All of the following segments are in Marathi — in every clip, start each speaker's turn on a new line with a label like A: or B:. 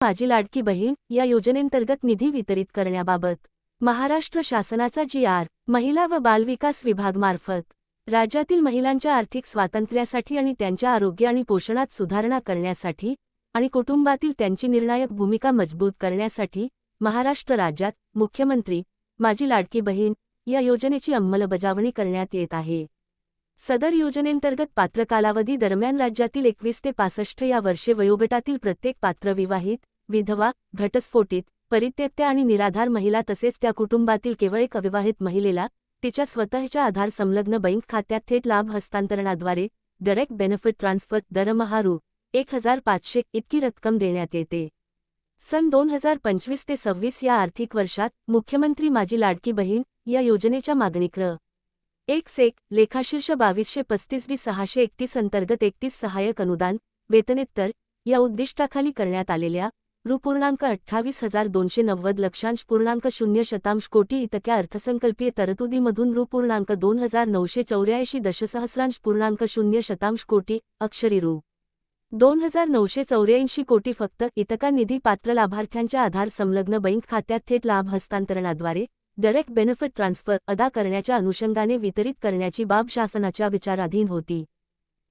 A: माझी लाडकी बहीण या योजनेंतर्गत निधी वितरित करण्याबाबत महाराष्ट्र शासनाचा जी आर महिला व बालविकास विभागमार्फत राज्यातील महिलांच्या आर्थिक स्वातंत्र्यासाठी आणि त्यांच्या आरोग्य आणि पोषणात सुधारणा करण्यासाठी आणि कुटुंबातील त्यांची निर्णायक भूमिका मजबूत करण्यासाठी महाराष्ट्र राज्यात मुख्यमंत्री माझी लाडकी बहीण या योजनेची अंमलबजावणी करण्यात येत आहे. सदर योजनेंतर्गत पात्र कालावधी दरम्यान राज्यातील एकवीस ते पासष्ट या वर्षे वयोगटातील प्रत्येक पात्र विवाहित विधवा घटस्फोटित परित्यक्त्या आणि निराधार महिला तसेच त्या कुटुंबातील केवळ एक अविवाहित महिलेला तिच्या स्वतःच्या आधार संलग्न बँक खात्यात थेट लाभ हस्तांतरणाद्वारे डायरेक्ट बेनिफिट ट्रान्सफर दरमहा रु एक हजार पाचशे इतकी रक्कम देण्यात येते. सन दोन हजार पंचवीस ते सव्वीस या आर्थिक वर्षात मुख्यमंत्री माझी लाडकी बहीण या योजनेच्या मागणी क्र एक सेक लेखाशीर्ष बावीसशे पस्तीस डी सहाशे एकतीस अंतर्गत एकतीस सहाय्यक अनुदान वेतनेत्तर या उद्दिष्टाखाली करण्यात आलेल्या रु पूर्णांक अठ्ठावीस हजार दोनशे नव्वद लक्षांश पूर्णांक शून्य शतांश कोटी इतक्या अर्थसंकल्पीय तरतुदीमधून रु पूर्णांक दोन हजार नऊशे चौऱ्याऐंशी दशसहस्रांश पूर्णांक शून्य शतांश कोटी अक्षरी रु. दोन हजार नऊशे चौऱ्याऐंशी कोटी फक्त इतका निधी पात्र लाभार्थ्यांच्या आधार संलग्न बँक खात्यात थेट लाभ हस्तांतरणाद्वारे डायरेक्ट बेनिफिट ट्रान्सफर अदा करण्याच्या अनुषंगाने वितरित करण्याची बाब शासनाच्या विचाराधीन होती.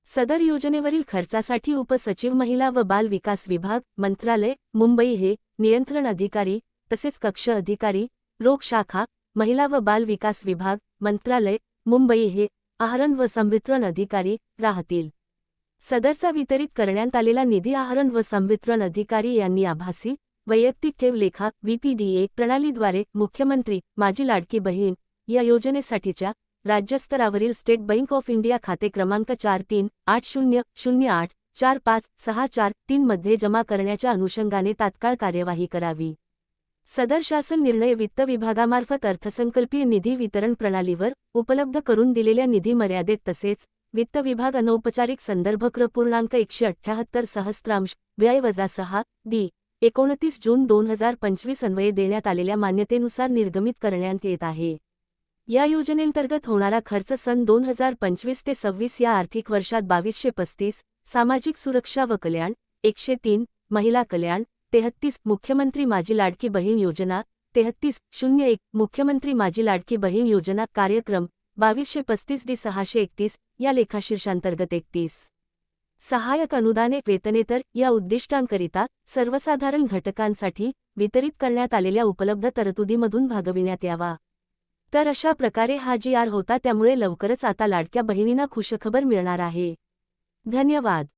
A: सदर योजनेवरील खर्चासाठी उपसचिव महिला व बाल विकास विभाग मंत्रालय मुंबई हे नियंत्रण अधिकारी तसेच कक्ष अधिकारी रोग शाखा महिला व बाल विकास विभाग मंत्रालय मुंबई हे आहरण व संवितरण अधिकारी राहतील. सदरचा वितरित करण्यात आलेला निधी आहरण व संवितरण अधिकारी यांनी आभासी वैयक्तिक ठेव लेखा व्हीपीडीए प्रणालीद्वारे मुख्यमंत्री माझी लाडकी बहीण या योजनेसाठीच्या राज्यस्तरावरील स्टेट बँक ऑफ इंडिया खाते क्रमांक चार तीन आठ शून्य शून्य आठ चार पाच सहा चार तीन मध्ये जमा करण्याच्या अनुषंगाने तात्काळ कार्यवाही करावी. सदर शासन निर्णय वित्त विभागामार्फत अर्थसंकल्पीय निधी वितरण प्रणालीवर उपलब्ध करून दिलेल्या निधी मर्यादेत तसेच वित्त विभाग अनौपचारिक संदर्भ क्र पूर्णांक एकशे अठ्ठ्याहत्तर सहस्त्रांश व्यय वजा सहा डी. एकोणतीस जून दोन हजार पंचवीस अन्वये देण्यात आलेल्या मान्यतेनुसार निर्गमित करण्यात येत आहे. या योजनेंतर्गत होणारा खर्च सन दोन हजार पंचवीस ते सव्वीस या आर्थिक वर्षात बावीसशे पस्तीस सामाजिक सुरक्षा व कल्याण एकशे तीन महिला कल्याण तेहत्तीस मुख्यमंत्री माझी लाडकी बहीण योजना तेहत्तीस शून्य एक मुख्यमंत्री माझी लाडकी बहीण योजना कार्यक्रम बावीसशे पस्तीस डी सहाशे एकतीस या लेखाशीर्षांतर्गत एकतीस. सहाय्यक अनुदाने वेतनेतर या उद्दिष्टांकरिता सर्वसाधारण घटकांसाठी वितरित करण्यात आलेल्या उपलब्ध तरतुदीमधून भागविण्यात यावा. तर अशा प्रकारे हा जी आर होता त्यामुळे लवकरच आता लाडक्या बहिणींना खुशखबर मिळणार आहे. धन्यवाद.